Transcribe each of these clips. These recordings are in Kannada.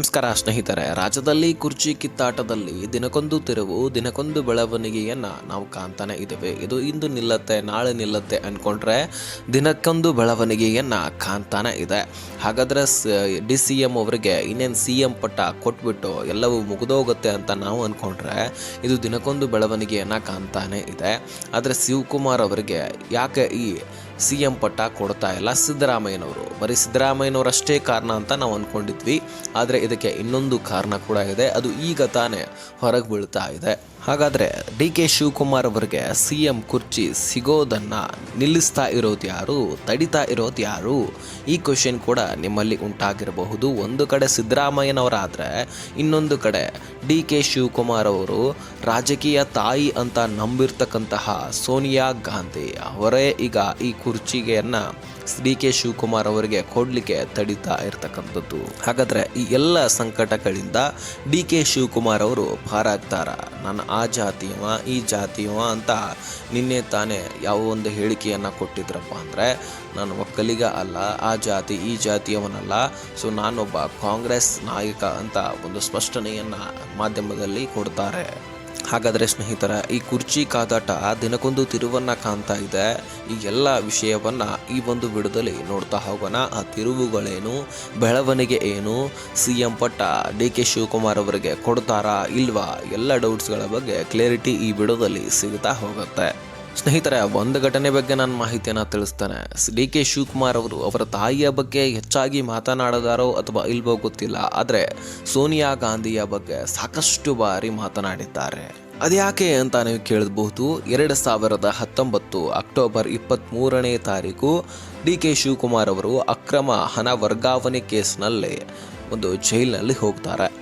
ನಮಸ್ಕಾರ ಸ್ನೇಹಿತರೆ. ರಾಜ್ಯದಲ್ಲಿ ಕುರ್ಚಿ ಕಿತ್ತಾಟದಲ್ಲಿ ದಿನಕ್ಕೊಂದು ತಿರುವು, ದಿನಕ್ಕೊಂದು ಬೆಳವಣಿಗೆಯನ್ನು ನಾವು ಕಾಣ್ತಾನೆ ಇದ್ದೇವೆ. ಇದು ಇಂದು ನಿಲ್ಲತ್ತೆ, ನಾಳೆ ನಿಲ್ಲತ್ತೆ ಅಂದ್ಕೊಂಡ್ರೆ ದಿನಕ್ಕೊಂದು ಬೆಳವಣಿಗೆಯನ್ನು ಕಾಣ್ತಾನೆ ಇದೆ. ಹಾಗಾದ್ರೆ ಡಿ ಸಿ ಎಂ ಅವರಿಗೆ ಇನ್ನೇನು ಸಿ ಎಂ ಪಟ್ಟ ಕೊಟ್ಬಿಟ್ಟು ಎಲ್ಲವೂ ಮುಗಿದೋಗುತ್ತೆ ಅಂತ ನಾವು ಅಂದ್ಕೊಂಡ್ರೆ ಇದು ದಿನಕ್ಕೊಂದು ಬೆಳವಣಿಗೆಯನ್ನು ಕಾಣ್ತಾನೆ ಇದೆ. ಆದರೆ ಶಿವಕುಮಾರ್ ಅವರಿಗೆ ಯಾಕೆ ಈ ಸಿ ಎಂ ಪಟ್ಟ ಕೊಡ್ತಾ ಇಲ್ಲ ಸಿದ್ದರಾಮಯ್ಯನವರು. ಬರೀ ಸಿದ್ದರಾಮಯ್ಯನವರಷ್ಟೇ ಕಾರಣ ಅಂತ ನಾವು ಅಂದ್ಕೊಂಡಿದ್ವಿ ಆದರೆ ಇದಕ್ಕೆ ಇನ್ನೊಂದು ಕಾರಣ ಕೂಡ ಇದೆ. ಅದು ಈಗ ತಾನೇ ಹೊರಗೆ ಬೀಳ್ತಾ ಇದೆ. ಹಾಗಾದರೆ ಡಿ ಕೆ ಶಿವಕುಮಾರ್ ಅವರಿಗೆ ಸಿ ಎಂ ಕುರ್ಚಿ ಸಿಗೋದನ್ನು ನಿಲ್ಲಿಸ್ತಾ ಇರೋದು ಯಾರು? ತಡಿತಾ ಇರೋದು ಯಾರು? ಈ ಕ್ವಶನ್ ಕೂಡ ನಿಮ್ಮಲ್ಲಿ ಉಂಟಾಗಿರಬಹುದು. ಒಂದು ಕಡೆ ಸಿದ್ದರಾಮಯ್ಯನವರಾದರೆ ಇನ್ನೊಂದು ಕಡೆ ಡಿ ಕೆ ಶಿವಕುಮಾರ್ ಅವರು ರಾಜಕೀಯ ತಾಯಿ ಅಂತ ನಂಬಿರ್ತಕ್ಕಂತಹ ಸೋನಿಯಾ ಗಾಂಧಿ ಅವರೇ ಈಗ ಈ ಕುರ್ಚಿಗೆಯನ್ನ ಡಿ ಕೆ ಶಿವಕುಮಾರ್ ಅವರಿಗೆ ಕೊಡಲಿಕ್ಕೆ ತಡಿತಾ ಇರ್ತಕ್ಕಂಥದ್ದು. ಹಾಗಾದ್ರೆ ಈ ಎಲ್ಲ ಸಂಕಟಗಳಿಂದ ಡಿ ಕೆ ಶಿವಕುಮಾರ್ ಅವರು ಪಾರಾಗ್ತಾರ? ನಾನು ಆ ಜಾತಿಯವ, ಈ ಜಾತಿಯವ ಅಂತ ನಿನ್ನೆ ತಾನೇ ಯಾವ ಒಂದು ಹೇಳಿಕೆಯನ್ನು ಕೊಟ್ಟಿದ್ರಪ್ಪ ಅಂದರೆ, ನಾನು ಒಕ್ಕಲಿಗ ಅಲ್ಲ, ಆ ಜಾತಿ ಈ ಜಾತಿಯವನಲ್ಲ, ಸೊ ನಾನೊಬ್ಬ ಕಾಂಗ್ರೆಸ್ ನಾಯಕ ಅಂತ ಒಂದು ಸ್ಪಷ್ಟನೆಯನ್ನು ಮಾಧ್ಯಮದಲ್ಲಿ ಕೊಡ್ತಾರೆ. ಹಾಗಾದರೆ ಸ್ನೇಹಿತರ, ಈ ಕುರ್ಚಿ ಕಾದಾಟ ದಿನಕ್ಕೊಂದು ತಿರುವನ್ನ ಕಾಣ್ತಾ ಇದೆ. ಈ ಎಲ್ಲ ವಿಷಯವನ್ನ ಈ ಒಂದು ಬಿಡದಲ್ಲಿ ನೋಡ್ತಾ ಹೋಗೋಣ. ಆ ತಿರುವುಗಳೇನು? ಬೆಳವಣಿಗೆ ಏನು? ಸಿ ಎಂ ಪಟ್ಟ ಡಿ ಕೆ ಶಿವಕುಮಾರ್ ಅವರಿಗೆ ಕೊಡ್ತಾರಾ ಇಲ್ವಾ? ಎಲ್ಲ ಡೌಟ್ಸ್ಗಳ ಬಗ್ಗೆ ಕ್ಲಾರಿಟಿ ಈ ವಿಡೋದಲ್ಲಿ ಸಿಗ್ತಾ ಹೋಗುತ್ತೆ. ಸ್ನೇಹಿತರೆ, ಒಂದು ಘಟನೆ ಬಗ್ಗೆ ನಾನು ಮಾಹಿತಿಯನ್ನು ತಿಳಿಸ್ತೇನೆ. ಡಿ ಕೆ ಶಿವಕುಮಾರ್ ಅವರು ಅವರ ತಾಯಿಯ ಬಗ್ಗೆ ಹೆಚ್ಚಾಗಿ ಮಾತನಾಡಿದಾರೋ ಅಥವಾ ಇಲ್ವೋ ಗೊತ್ತಿಲ್ಲ. ಆದರೆ, ಸೋನಿಯಾ ಗಾಂಧಿಯ ಬಗ್ಗೆ ಸಾಕಷ್ಟು ಬಾರಿ ಮಾತನಾಡಿದ್ದಾರೆ. ಅದ್ಯಾಕೆ ಅಂತ ನೀವು ಕೇಳಬಹುದು. ಎರಡು ಸಾವಿರದ ಹತ್ತೊಂಬತ್ತು ಅಕ್ಟೋಬರ್ ಇಪ್ಪತ್ತ್ಮೂರನೇ ತಾರೀಕು ಡಿ ಕೆ ಶಿವಕುಮಾರ್ ಅವರು ಅಕ್ರಮ ಹಣ ವರ್ಗಾವಣೆ ಕೇಸ್ನಲ್ಲಿ ಒಂದು ಜೈಲಿನಲ್ಲಿ ಹೋಗ್ತಾರೆ.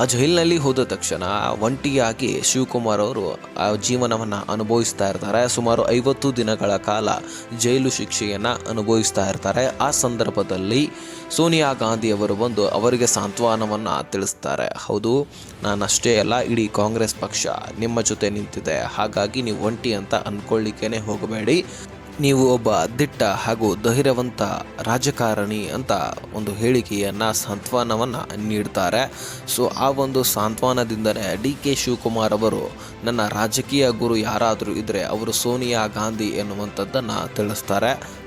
ಆ ಜೈಲಿನಲ್ಲಿ ಹೋದ ತಕ್ಷಣ ಒಂಟಿಯಾಗಿ ಶಿವಕುಮಾರ್ ಅವರು ಆ ಜೀವನವನ್ನು ಅನುಭವಿಸ್ತಾ ಇರ್ತಾರೆ. ಸುಮಾರು ಐವತ್ತು ದಿನಗಳ ಕಾಲ ಜೈಲು ಶಿಕ್ಷೆಯನ್ನು ಅನುಭವಿಸ್ತಾ ಇರ್ತಾರೆ. ಆ ಸಂದರ್ಭದಲ್ಲಿ ಸೋನಿಯಾ ಗಾಂಧಿಯವರು ಬಂದು ಅವರಿಗೆ ಸಾಂತ್ವನವನ್ನು ತಿಳಿಸ್ತಾರೆ. ಹೌದು, ನಾನಷ್ಟೇ ಅಲ್ಲ, ಇಡೀ ಕಾಂಗ್ರೆಸ್ ಪಕ್ಷ ನಿಮ್ಮ ಜೊತೆ ನಿಂತಿದೆ. ಹಾಗಾಗಿ ನೀವು ಒಂಟಿ ಅಂತ ಅಂದ್ಕೊಳ್ಳಿಕ್ಕೇ ಹೋಗಬೇಡಿ. ನೀವು ಒಬ್ಬ ದಿಟ್ಟ ಹಾಗೂ ಧೈರ್ಯವಂತ ರಾಜಕಾರಣಿ ಅಂತ ಒಂದು ಹೇಳಿಕೆಯನ್ನು ಸಾಂತ್ವನವನ್ನು ನೀಡ್ತಾರೆ. ಸೊ, ಆ ಒಂದು ಸಾಂತ್ವನದಿಂದಲೇ ಡಿ ಕೆ ಶಿವಕುಮಾರ್ ಅವರು ನನ್ನ ರಾಜಕೀಯ ಗುರು ಯಾರಾದರೂ ಇದ್ದರೆ ಅವರು ಸೋನಿಯಾ ಗಾಂಧಿ ಎನ್ನುವಂಥದ್ದನ್ನು ತಿಳಿಸ್ತಾರೆ.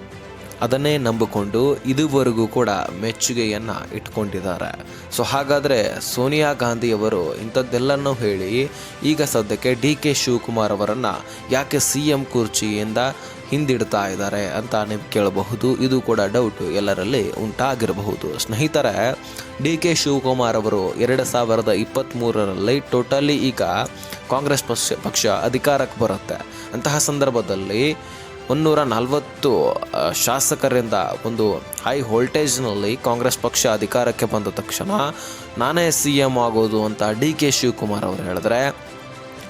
ಅದನ್ನೇ ನಂಬಿಕೊಂಡು ಇದುವರೆಗೂ ಕೂಡ ಮೆಚ್ಚುಗೆಯನ್ನು ಇಟ್ಕೊಂಡಿದ್ದಾರೆ. ಸೊ, ಹಾಗಾದರೆ ಸೋನಿಯಾ ಗಾಂಧಿಯವರು ಇಂಥದ್ದೆಲ್ಲನೂ ಹೇಳಿ ಈಗ ಸದ್ಯಕ್ಕೆ ಡಿ ಕೆ ಶಿವಕುಮಾರ್ ಅವರನ್ನು ಯಾಕೆ ಸಿ ಎಂ ಕುರ್ಚಿಯಿಂದ ಹಿಂದಿಡ್ತಾ ಇದ್ದಾರೆ ಅಂತ ನೀವು ಕೇಳಬಹುದು. ಇದು ಕೂಡ ಡೌಟ್ ಎಲ್ಲರಲ್ಲಿ ಉಂಟಾಗಿರಬಹುದು. ಸ್ನೇಹಿತರೆ ಡಿ ಕೆ ಶಿವಕುಮಾರ್ ಅವರು ಎರಡು ಸಾವಿರದ ಇಪ್ಪತ್ತ್ಮೂರರಲ್ಲಿ ಟೋಟಲಿ ಈಗ ಕಾಂಗ್ರೆಸ್ ಪಕ್ಷ ಪಕ್ಷ ಅಧಿಕಾರಕ್ಕೆ ಬರುತ್ತೆ. ಅಂತಹ ಸಂದರ್ಭದಲ್ಲಿ ಮುನ್ನೂರ ನಲವತ್ತು ಶಾಸಕರಿಂದ ಒಂದು ಹೈ ವೋಲ್ಟೇಜ್ನಲ್ಲಿ ಕಾಂಗ್ರೆಸ್ ಪಕ್ಷ ಅಧಿಕಾರಕ್ಕೆ ಬಂದ ತಕ್ಷಣ ನಾನೇ ಸಿ ಎಂ ಆಗೋದು ಅಂತ ಡಿ ಕೆ ಶಿವಕುಮಾರ್ ಅವರು ಹೇಳಿದ್ರೆ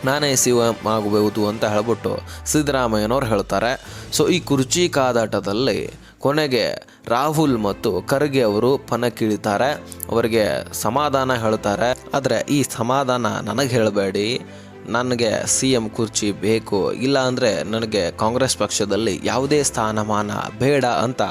ನಾನೇ ಸಿ ಎಂ ಆಗಬಹುದು ಅಂತ ಹೇಳ್ಬಿಟ್ಟು ಸಿದ್ದರಾಮಯ್ಯನವ್ರು ಹೇಳ್ತಾರೆ. ಸೊ ಈ ಕುರ್ಚಿ ಕಾದಾಟದಲ್ಲಿ ಕೊನೆಗೆ ರಾಹುಲ್ ಮತ್ತು ಖರ್ಗೆ ಅವರು ಪನಕ್ಕಿಳಿತಾರೆ ಅವರಿಗೆ ಸಮಾಧಾನ ಹೇಳ್ತಾರೆ. ಆದರೆ ಈ ಸಮಾಧಾನ ನನಗೆ ಹೇಳಬೇಡಿ. ನನಗೆ ಸಿ ಎಂ ಕುರ್ಚಿ ಬೇಕು ಇಲ್ಲ ಅಂದರೆ ನನಗೆ ಕಾಂಗ್ರೆಸ್ ಪಕ್ಷದಲ್ಲಿ ಯಾವುದೇ ಸ್ಥಾನಮಾನ ಬೇಡ ಅಂತ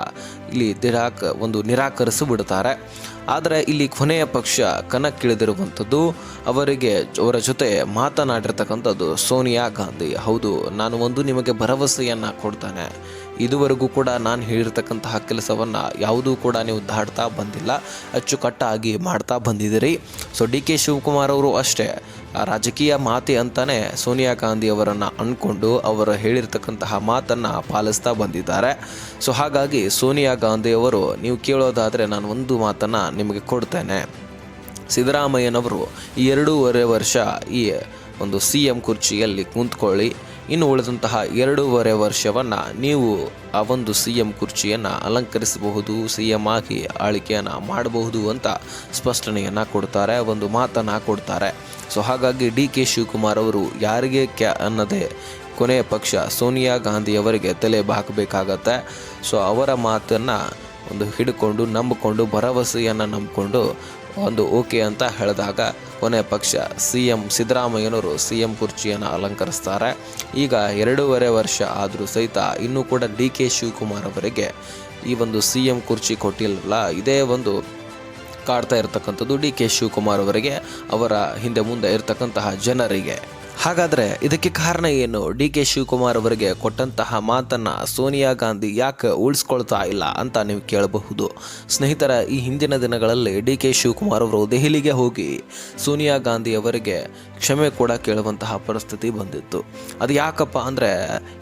ಇಲ್ಲಿ ನಿರಾಕ ಒಂದು ನಿರಾಕರಿಸಿ ಬಿಡ್ತಾರೆ. ಆದರೆ ಇಲ್ಲಿ ಕೊನೆಯ ಪಕ್ಷ ಕಣಕ್ಕಿಳಿದಿರುವಂಥದ್ದು ಅವರಿಗೆ ಅವರ ಜೊತೆ ಮಾತನಾಡಿರ್ತಕ್ಕಂಥದ್ದು ಸೋನಿಯಾ ಗಾಂಧಿ. ಹೌದು, ನಾನು ಒಂದು ನಿಮಗೆ ಭರವಸೆಯನ್ನು ಕೊಡ್ತಾನೆ. ಇದುವರೆಗೂ ಕೂಡ ನಾನು ಹೇಳಿರ್ತಕ್ಕಂತಹ ಕೆಲಸವನ್ನು ಯಾವುದೂ ಕೂಡ ನೀವು ದಾಟ್ತಾ ಬಂದಿಲ್ಲ. ಅಚ್ಚುಕಟ್ಟಾಗಿ ಮಾಡ್ತಾ ಬಂದಿದ್ದೀರಿ. ಸೊ, ಡಿ ಕೆ ಶಿವಕುಮಾರ್ ಅವರು ಅಷ್ಟೇ. ರಾಜಕೀಯ ಮಾತೆ ಅಂತಾನೆ ಸೋನಿಯಾ ಗಾಂಧಿ ಅವರನ್ನು ಅಂದ್ಕೊಂಡು ಅವರು ಹೇಳಿರ್ತಕ್ಕಂತಹ ಮಾತನ್ನು ಪಾಲಿಸ್ತಾ ಬಂದಿದ್ದಾರೆ. ಸೊ ಹಾಗಾಗಿ ಸೋನಿಯಾ ಗಾಂಧಿ ಅವರು ನೀವು ಕೇಳೋದಾದರೆ ನಾನು ಒಂದು ಮಾತನ್ನು ನಿಮಗೆ ಕೊಡ್ತೇನೆ. ಸಿದ್ದರಾಮಯ್ಯನವರು ಈ ಎರಡೂವರೆ ವರ್ಷ ಈ ಒಂದು ಸಿ ಎಂ ಕುರ್ಚಿಯಲ್ಲಿ ಕುಂತ್ಕೊಳ್ಳಿ. ಇನ್ನು ಉಳಿದಂತಹ ಎರಡೂವರೆ ವರ್ಷವನ್ನು ನೀವು ಆ ಒಂದು ಸಿ ಎಂ ಕುರ್ಚಿಯನ್ನು ಅಲಂಕರಿಸಬಹುದು ಸಿ ಎಂ ಆಗಿ ಆಳ್ಕೆಯನ್ನು ಮಾಡಬಹುದು ಅಂತ ಸ್ಪಷ್ಟನೆಯನ್ನು ಕೊಡ್ತಾರೆ, ಒಂದು ಮಾತನ್ನು ಕೊಡ್ತಾರೆ. ಸೊ, ಹಾಗಾಗಿ ಡಿ ಕೆ ಶಿವಕುಮಾರ್ ಅವರು ಯಾರಿಗೆ ಕ್ಯಾ ಅನ್ನದೇ ಕೊನೆಯ ಪಕ್ಷ ಸೋನಿಯಾ ಗಾಂಧಿಯವರಿಗೆ ತಲೆ ಹಾಕಬೇಕಾಗತ್ತೆ ಸೊ, ಅವರ ಮಾತನ್ನು ಒಂದು ಹಿಡ್ಕೊಂಡು, ನಂಬಿಕೊಂಡು, ಭರವಸೆಯನ್ನು ನಂಬಿಕೊಂಡು ಒಂದು ಓಕೆ ಅಂತ ಹೇಳಿದಾಗ ಕೊನೆ ಪಕ್ಷ ಸಿ ಎಂ ಸಿದ್ದರಾಮಯ್ಯನವರು ಸಿ ಎಂ ಕುರ್ಚಿಯನ್ನು ಅಲಂಕರಿಸ್ತಾರೆ. ಈಗ ಎರಡೂವರೆ ವರ್ಷ ಆದರೂ ಸಹಿತ ಇನ್ನೂ ಕೂಡ ಡಿ ಕೆ ಶಿವಕುಮಾರ್ ಅವರಿಗೆ ಈ ಒಂದು ಸಿ ಎಂ ಕುರ್ಚಿ ಕೊಟ್ಟಿಲ್ಲ ಇದೇ ಒಂದು ಕಾಡ್ತಾ ಇರತಕ್ಕಂಥದ್ದು ಡಿ ಕೆ ಶಿವಕುಮಾರ್ ಅವರಿಗೆ ಅವರ ಹಿಂದೆ ಮುಂದೆ ಇರತಕ್ಕಂತಹ ಜನರಿಗೆ. ಹಾಗಾದರೆ ಇದಕ್ಕೆ ಕಾರಣ ಏನು? ಡಿ ಕೆ ಶಿವಕುಮಾರ್ ಅವರಿಗೆ ಕೊಟ್ಟಂತಹ ಮಾತನ್ನು ಸೋನಿಯಾ ಗಾಂಧಿ ಯಾಕೆ ಉಳಿಸ್ಕೊಳ್ತಾ ಇಲ್ಲ ಅಂತ ನೀವು ಕೇಳಬಹುದು. ಸ್ನೇಹಿತರ, ಈ ಹಿಂದಿನ ದಿನಗಳಲ್ಲಿ ಡಿ ಕೆ ಶಿವಕುಮಾರ್ ಅವರು ದೆಹಲಿಗೆ ಹೋಗಿ ಸೋನಿಯಾ ಗಾಂಧಿ ಅವರಿಗೆ ಕ್ಷಮೆ ಕೂಡ ಕೇಳುವಂತಹ ಪರಿಸ್ಥಿತಿ ಬಂದಿತ್ತು. ಅದು ಯಾಕಪ್ಪ ಅಂದರೆ,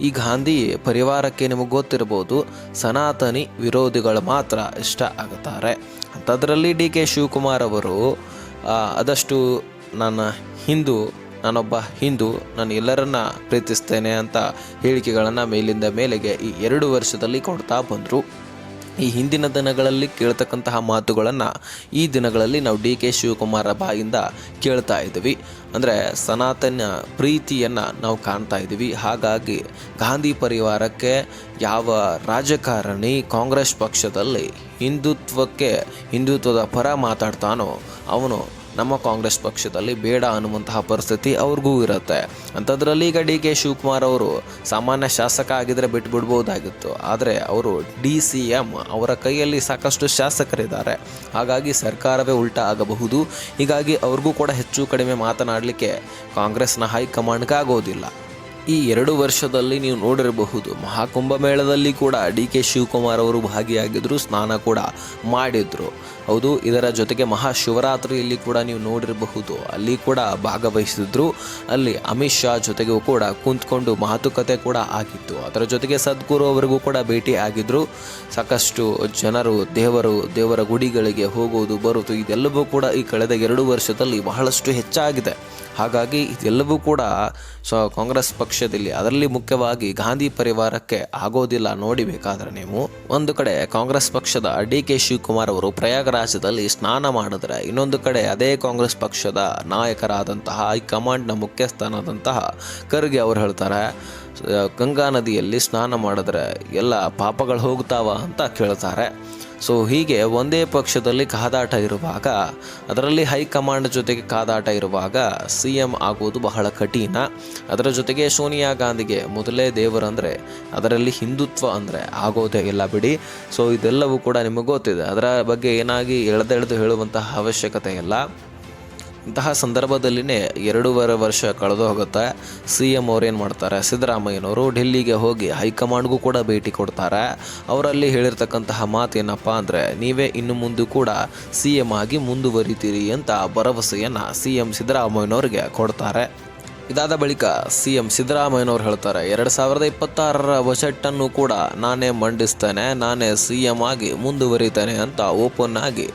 ಈ ಗಾಂಧಿ ಪರಿವಾರಕ್ಕೆ ನಿಮಗೆ ಗೊತ್ತಿರಬಹುದು, ಸನಾತನಿ ವಿರೋಧಿಗಳು ಮಾತ್ರ ಇಷ್ಟ ಆಗುತ್ತಾರೆ. ಅಂಥದ್ರಲ್ಲಿ ಡಿ ಕೆ ಶಿವಕುಮಾರ್ ಅವರು ಆದಷ್ಟು ನನ್ನ ಹಿಂದೂ ನಾನೊಬ್ಬ ಹಿಂದೂ, ನಾನು ಎಲ್ಲರನ್ನ ಪ್ರೀತಿಸ್ತೇನೆ ಅಂತ ಹೇಳಿಕೆಗಳನ್ನು ಮೇಲಿಂದ ಮೇಲೆಗೆ ಈ ಎರಡು ವರ್ಷದಲ್ಲಿ ಕೊಡ್ತಾ ಬಂದರು. ಈ ಹಿಂದಿನ ದಿನಗಳಲ್ಲಿ ಕೇಳ್ತಕ್ಕಂತಹ ಮಾತುಗಳನ್ನು ಈ ದಿನಗಳಲ್ಲಿ ನಾವು ಡಿ ಕೆ ಶಿವಕುಮಾರ ಬಾಯಿಂದ ಕೇಳ್ತಾ ಇದ್ದೀವಿ. ಅಂದರೆ ಸನಾತನ ಪ್ರೀತಿಯನ್ನು ನಾವು ಕಾಣ್ತಾ ಇದ್ದೀವಿ. ಹಾಗಾಗಿ ಗಾಂಧಿ ಪರಿವಾರಕ್ಕೆ ಯಾವ ರಾಜಕಾರಣಿ ಕಾಂಗ್ರೆಸ್ ಪಕ್ಷದಲ್ಲಿ ಹಿಂದುತ್ವಕ್ಕೆ ಹಿಂದುತ್ವದ ಪರ ಮಾತಾಡ್ತಾನೋ ಅವನು ನಮ್ಮ ಕಾಂಗ್ರೆಸ್ ಪಕ್ಷದಲ್ಲಿ ಬೇಡ ಅನ್ನುವಂತಹ ಪರಿಸ್ಥಿತಿ ಅವ್ರಿಗೂ ಇರುತ್ತೆ. ಅಂಥದ್ರಲ್ಲಿ ಈಗ ಡಿ ಕೆ ಶಿವಕುಮಾರ್ ಅವರು ಸಾಮಾನ್ಯ ಶಾಸಕ ಆಗಿದ್ರೆ ಬಿಟ್ಬಿಡ್ಬೋದಾಗಿತ್ತು. ಆದರೆ ಅವರು ಡಿ ಸಿ ಎಂ ಅವರ ಕೈಯಲ್ಲಿ ಸಾಕಷ್ಟು ಶಾಸಕರಿದ್ದಾರೆ. ಹಾಗಾಗಿ ಸರ್ಕಾರವೇ ಉಲ್ಟಾ ಆಗಬಹುದು. ಹೀಗಾಗಿ ಅವ್ರಿಗೂ ಕೂಡ ಹೆಚ್ಚು ಕಡಿಮೆ ಮಾತನಾಡಲಿಕ್ಕೆ ಕಾಂಗ್ರೆಸ್ನ ಹೈಕಮಾಂಡ್ಗೆ ಆಗೋದಿಲ್ಲ. ಈ ಎರಡು ವರ್ಷದಲ್ಲಿ ನೀವು ನೋಡಿರಬಹುದು, ಮಹಾಕುಂಭಮೇಳದಲ್ಲಿ ಕೂಡ ಡಿ ಕೆ ಶಿವಕುಮಾರ್ ಅವರು ಭಾಗಿಯಾಗಿದ್ದರು ಸ್ನಾನ ಕೂಡ ಮಾಡಿದ್ರು. ಹೌದು, ಇದರ ಜೊತೆಗೆ ಮಹಾಶಿವರಾತ್ರಿಯಲ್ಲಿ ಕೂಡ ನೀವು ನೋಡಿರಬಹುದು. ಅಲ್ಲಿ ಕೂಡ ಭಾಗವಹಿಸಿದ್ರು. ಅಲ್ಲಿ ಅಮಿತ್ ಶಾ ಜೊತೆಗೂ ಕೂಡ ಕುಂತ್ಕೊಂಡು ಮಾತುಕತೆ ಕೂಡ ಆಗಿತ್ತು. ಅದರ ಜೊತೆಗೆ ಸದ್ಗುರು ಅವರಿಗೂ ಕೂಡ ಭೇಟಿ ಆಗಿದ್ರು. ಸಾಕಷ್ಟು ಜನರು, ದೇವರು, ದೇವರ ಗುಡಿಗಳಿಗೆ ಹೋಗುವುದು ಬರುವುದು ಇದೆಲ್ಲವೂ ಕೂಡ ಈ ಕಳೆದ ಎರಡು ವರ್ಷದಲ್ಲಿ ಬಹಳಷ್ಟು ಹೆಚ್ಚಾಗಿದೆ. ಹಾಗಾಗಿ ಇದೆಲ್ಲವೂ ಕೂಡ ಸೊ, ಕಾಂಗ್ರೆಸ್ ಪಕ್ಷದಲ್ಲಿ, ಅದರಲ್ಲಿ ಮುಖ್ಯವಾಗಿ ಗಾಂಧಿ ಪರಿವಾರಕ್ಕೆ ಆಗೋದಿಲ್ಲ. ನೋಡಿಬೇಕಾದ್ರೆ ನೀವು. ಒಂದು ಕಡೆ ಕಾಂಗ್ರೆಸ್ ಪಕ್ಷದ ಡಿ ಕೆ ಶಿವಕುಮಾರ್ ಅವರು ಪ್ರಯಾಗರಾಜದಲ್ಲಿ ಸ್ನಾನ ಮಾಡಿದ್ರೆ ಇನ್ನೊಂದು ಕಡೆ ಅದೇ ಕಾಂಗ್ರೆಸ್ ಪಕ್ಷದ ನಾಯಕರಾದಂತಹ ಹೈಕಮಾಂಡ್ನ ಮುಖ್ಯಸ್ಥನಾದಂತಹ ಖರ್ಗೆ ಅವರು ಹೇಳ್ತಾರೆ ಗಂಗಾ ನದಿಯಲ್ಲಿ ಸ್ನಾನ ಮಾಡಿದ್ರೆ ಎಲ್ಲ ಪಾಪಗಳು ಹೋಗ್ತಾವ ಅಂತ ಕೇಳ್ತಾರೆ. ಸೊ ಹೀಗೆ ಒಂದೇ ಪಕ್ಷದಲ್ಲಿ ಕಾದಾಟ ಇರುವಾಗ, ಅದರಲ್ಲಿ ಹೈಕಮಾಂಡ್ ಜೊತೆಗೆ ಕಾದಾಟ ಇರುವಾಗ ಸಿ ಎಂ ಆಗುವುದು ಬಹಳ ಕಠಿಣ. ಅದರ ಜೊತೆಗೆ ಸೋನಿಯಾ ಗಾಂಧಿಗೆ ಮೊದಲೇ ದೇವರಂದರೆ, ಅದರಲ್ಲಿ ಹಿಂದುತ್ವ ಅಂದರೆ ಆಗೋದೇ ಇಲ್ಲ ಬಿಡಿ. ಸೊ ಇದೆಲ್ಲವೂ ಕೂಡ ನಿಮಗೆ ಗೊತ್ತಿದೆ. ಅದರ ಬಗ್ಗೆ ಏನಾಗಿ ಎಳೆದೆಳೆದು ಹೇಳುವಂತಹ ಅವಶ್ಯಕತೆ ಇಲ್ಲ. ಇಂತಹ ಸಂದರ್ಭದಲ್ಲಿನೇ ಎರಡೂವರೆ ವರ್ಷ ಕಳೆದು ಹೋಗುತ್ತೆ. ಸಿ ಎಂ ಅವ್ರು ಏನು ಮಾಡ್ತಾರೆ? ಸಿದ್ದರಾಮಯ್ಯನವರು ಡೆಲ್ಲಿಗೆ ಹೋಗಿ ಹೈಕಮಾಂಡ್ಗೂ ಕೂಡ ಭೇಟಿ ಕೊಡ್ತಾರೆ. ಅವರಲ್ಲಿ ಹೇಳಿರ್ತಕ್ಕಂತಹ ಮಾತೇನಪ್ಪ ಅಂದರೆ, ನೀವೇ ಇನ್ನು ಮುಂದೆ ಕೂಡ ಸಿ ಎಂ ಆಗಿ ಮುಂದುವರಿತೀರಿ ಅಂತ ಭರವಸೆಯನ್ನು ಸಿ ಎಂ ಸಿದ್ದರಾಮಯ್ಯನವ್ರಿಗೆ ಕೊಡ್ತಾರೆ. ಇದಾದ ಬಳಿಕ ಸಿ ಎಂ ಸಿದ್ದರಾಮಯ್ಯನವರು ಹೇಳ್ತಾರೆ, ಎರಡು ಸಾವಿರದ ಇಪ್ಪತ್ತಾರರ ಬಜೆಟನ್ನು ಕೂಡ ನಾನೇ ಮಂಡಿಸ್ತೇನೆ, ನಾನೇ ಸಿ ಎಂ ಆಗಿ ಮುಂದುವರಿತೇನೆ ಅಂತ ಓಪನ್ ಆಗಿ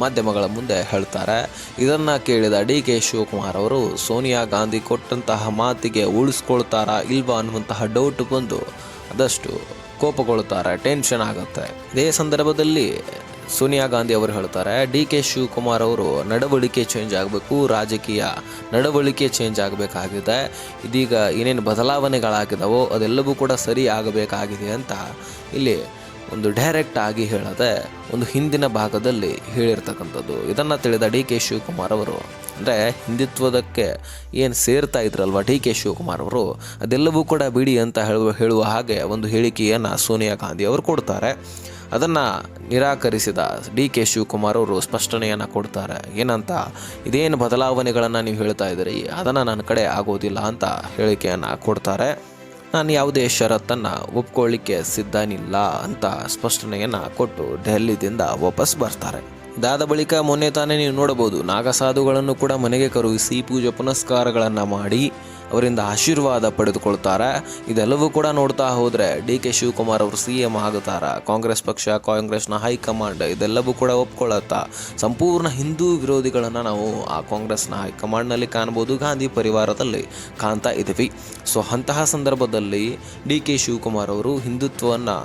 ಮಾಧ್ಯಮಗಳ ಮುಂದೆ ಹೇಳ್ತಾರೆ. ಇದನ್ನು ಕೇಳಿದ ಡಿ ಕೆ ಶಿವಕುಮಾರ್ ಅವರು, ಸೋನಿಯಾ ಗಾಂಧಿ ಕೊಟ್ಟಂತಹ ಮಾತಿಗೆ ಉಳಿಸ್ಕೊಳ್ತಾರಾ ಇಲ್ವಾ ಅನ್ನುವಂತಹ ಡೌಟ್ ಬಂದು ಅದಷ್ಟು ಕೋಪಗೊಳ್ತಾರೆ ಟೆನ್ಷನ್ ಆಗುತ್ತೆ. ಇದೇ ಸಂದರ್ಭದಲ್ಲಿ ಸೋನಿಯಾ ಗಾಂಧಿ ಅವರು ಹೇಳ್ತಾರೆ, ಡಿ ಕೆ ಶಿವಕುಮಾರ್ ಅವರು, ನಡವಳಿಕೆ ಚೇಂಜ್ ಆಗಬೇಕು, ರಾಜಕೀಯ ನಡವಳಿಕೆ ಚೇಂಜ್ ಆಗಬೇಕಾಗಿದೆ. ಇದೀಗ ಏನೇನು ಬದಲಾವಣೆಗಳಾಗಿದಾವೋ ಅದೆಲ್ಲವೂ ಕೂಡ ಸರಿ ಆಗಬೇಕಾಗಿದೆ ಅಂತ ಇಲ್ಲಿ ಒಂದು ಡೈರೆಕ್ಟ್ ಆಗಿ ಹೇಳದೆ ಒಂದು ಹಿಂದಿನ ಭಾಗದಲ್ಲಿ ಹೇಳಿರ್ತಕ್ಕಂಥದ್ದು. ಇದನ್ನು ತಿಳಿದ ಡಿ ಕೆ ಶಿವಕುಮಾರ್ ಅವರು. ಅಂದರೆ ಹಿಂದುತ್ವದಕ್ಕೆ ಏನು ಸೇರ್ತಾ ಇದ್ರಲ್ವ ಡಿ ಕೆ ಶಿವಕುಮಾರ್ ಅವರು? ಅದೆಲ್ಲವೂ ಕೂಡ ಬಿಡಿ ಅಂತ ಹೇಳುವ ಹೇಳುವ ಹಾಗೆ ಒಂದು ಹೇಳಿಕೆಯನ್ನು ಸೋನಿಯಾ ಗಾಂಧಿ ಅವರು ಕೊಡ್ತಾರೆ. ಅದನ್ನು ನಿರಾಕರಿಸಿದ ಡಿ ಕೆ ಶಿವಕುಮಾರ್ ಅವರು ಸ್ಪಷ್ಟನೆಯನ್ನು ಕೊಡ್ತಾರೆ. ಏನಂತ? ಇದೇನು ಬದಲಾವಣೆಗಳನ್ನು ನೀವು ಹೇಳ್ತಾ ಇದ್ದೀರಿ? ಅದನ್ನು ನನ್ನ ಕಡೆ ಆಗೋದಿಲ್ಲ ಅಂತ ಹೇಳಿಕೆಯನ್ನು ಕೊಡ್ತಾರೆ. ನಾನು ಯಾವುದೇ ಷರತ್ತನ್ನು ಒಪ್ಕೊಳ್ಳಿಕ್ಕೆ ಸಿದ್ಧನಿಲ್ಲ ಅಂತ ಸ್ಪಷ್ಟನೆಯನ್ನು ಕೊಟ್ಟು ಡೆಲ್ಲಿದಿಂದ ವಾಪಸ್ ಬರ್ತಾರೆ. ಇದಾದ ಬಳಿಕ ಮೊನ್ನೆ ತಾನೇ ನೀವು ನೋಡಬಹುದು ನಾಗಸಾಧುಗಳನ್ನು ಕೂಡ ಮನೆಗೆ ಕರುಹಿಸಿ ಪೂಜೆ ಪುನಸ್ಕಾರಗಳನ್ನು ಮಾಡಿ ಅವರಿಂದ ಆಶೀರ್ವಾದ ಪಡೆದುಕೊಳ್ತಾರೆ. ಇದೆಲ್ಲವೂ ಕೂಡ ನೋಡ್ತಾ ಹೋದರೆ ಡಿ ಕೆ ಶಿವಕುಮಾರ್ ಅವರು ಸಿ ಎಂ ಆಗುತ್ತಾರ. ಕಾಂಗ್ರೆಸ್ ಪಕ್ಷ, ಕಾಂಗ್ರೆಸ್ನ ಹೈಕಮಾಂಡ್ ಇದೆಲ್ಲವೂ ಕೂಡ ಒಪ್ಕೊಳ್ಳುತ್ತಾ, ಸಂಪೂರ್ಣ ಹಿಂದೂ ವಿರೋಧಿಗಳನ್ನು ನಾವು ಆ ಕಾಂಗ್ರೆಸ್ನ ಹೈಕಮಾಂಡ್ನಲ್ಲಿ ಕಾಣ್ಬೋದು, ಗಾಂಧಿ ಪರಿವಾರದಲ್ಲಿ ಕಾಣ್ತಾ ಇದ್ದೀವಿ ಸೊ, ಅಂತಹ ಸಂದರ್ಭದಲ್ಲಿ ಡಿ ಕೆ ಶಿವಕುಮಾರ್ ಅವರು ಹಿಂದುತ್ವವನ್ನು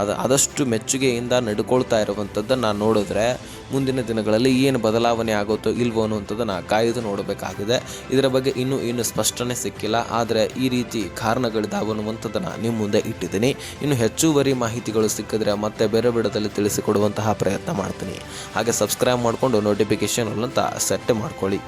ಅದು ಆದಷ್ಟು ಮೆಚ್ಚುಗೆಯಿಂದ ನಡ್ಕೊಳ್ತಾ ಇರುವಂಥದ್ದನ್ನು ನೋಡಿದ್ರೆ ಮುಂದಿನ ದಿನಗಳಲ್ಲಿ ಏನು ಬದಲಾವಣೆ ಆಗುತ್ತೋ ಇಲ್ವೋ ಅನ್ನುವಂಥದ್ದನ್ನು ಕಾಯ್ದು ನೋಡಬೇಕಾಗಿದೆ. ಇದರ ಬಗ್ಗೆ ಇನ್ನೂ ಇನ್ನೂ ಸ್ಪಷ್ಟನೆ ಸಿಕ್ಕಿಲ್ಲ. ಆದರೆ ಈ ರೀತಿ ಕಾರಣಗಳಿದ್ದಾವೆ ಅನ್ನುವಂಥದ್ದನ್ನು ನಿಮ್ಮ ಮುಂದೆ ಇಟ್ಟಿದ್ದೀನಿ. ಇನ್ನು ಹೆಚ್ಚುವರಿ ಮಾಹಿತಿಗಳು ಸಿಕ್ಕಿದ್ರೆ ಮತ್ತೆ ಬೇರೆ ಬಿಡದಲ್ಲಿ ತಿಳಿಸಿಕೊಡುವಂತಹ ಪ್ರಯತ್ನ ಮಾಡ್ತೀನಿ. ಹಾಗೆ ಸಬ್ಸ್ಕ್ರೈಬ್ ಮಾಡಿಕೊಂಡು ನೋಟಿಫಿಕೇಷನ್ ಅಂತ ಸೆಟ್ ಮಾಡ್ಕೊಳ್ಳಿ.